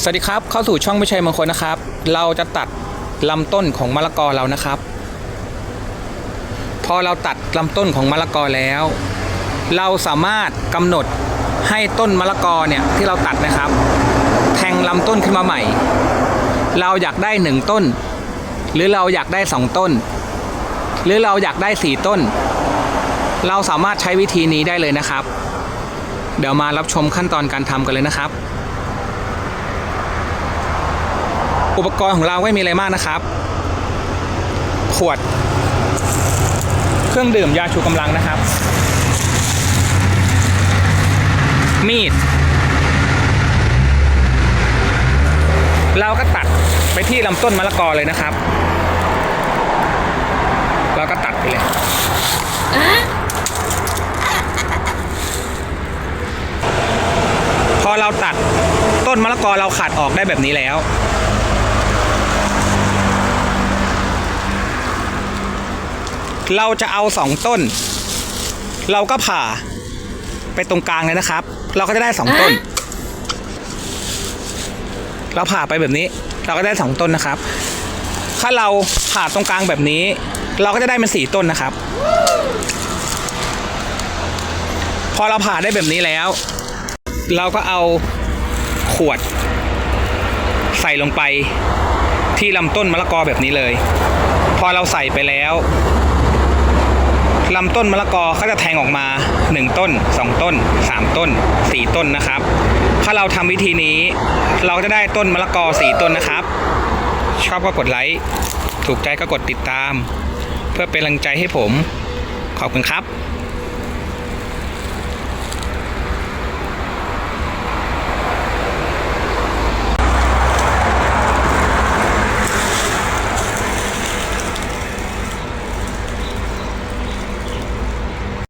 สวัสดีครับ เข้าสู่ช่องไม่ใช่มงคลนะครับ เราจะตัดลำต้นของมะละกอเรานะครับ พอเราตัดลำต้นของมะละกอแล้ว เราสามารถกำหนดให้ต้นมะละกอเนี่ยที่เราตัดนะครับ แทงลำต้นขึ้นมาใหม่ เราอยากได้หนึ่งต้น หรือเราอยากได้สองต้น หรือเราอยากได้สี่ต้น เราสามารถใช้วิธีนี้ได้เลยนะครับ เดี๋ยวมารับชมขั้นตอนการทำกันเลยนะครับ อุปกรณ์ของเราไม่มีอะไรมากนะครับ ขวด เครื่องดื่มยาชูกำลังนะครับ มีด เราก็ตัดไปที่ลำต้นมะละกอเลยนะครับ เราก็ตัดไปเลยพอเราตัดต้นมะละกอเราขาดออกได้แบบนี้แล้ว เราจะเอาสองต้น เราก็ผ่าไปตรงกลางเลยนะครับ เราก็จะได้สองต้น เราผ่าไปแบบนี้ เราก็ได้สองต้นนะครับ ถ้าเราผ่าตรงกลางแบบนี้ เราก็จะได้เป็นสี่ต้นนะครับ พอเราผ่าได้แบบนี้แล้ว เราก็เอาขวด ใส่ลงไปที่ลำต้นมะละกอแบบนี้เลย พอเราใส่ไปแล้ว ลำต้นมะละกอก็จะแทงออกมา 1 ต้น 2 ต้น 3 ต้น 4 ต้นนะครับ ถ้าเราทำวิธีนี้ เราจะได้ต้นมะละกอ 4 ต้นนะครับ ชอบก็กดไลค์ถูกใจก็กดติดตาม เพื่อเป็นกำลังใจให้ผม ขอบคุณครับ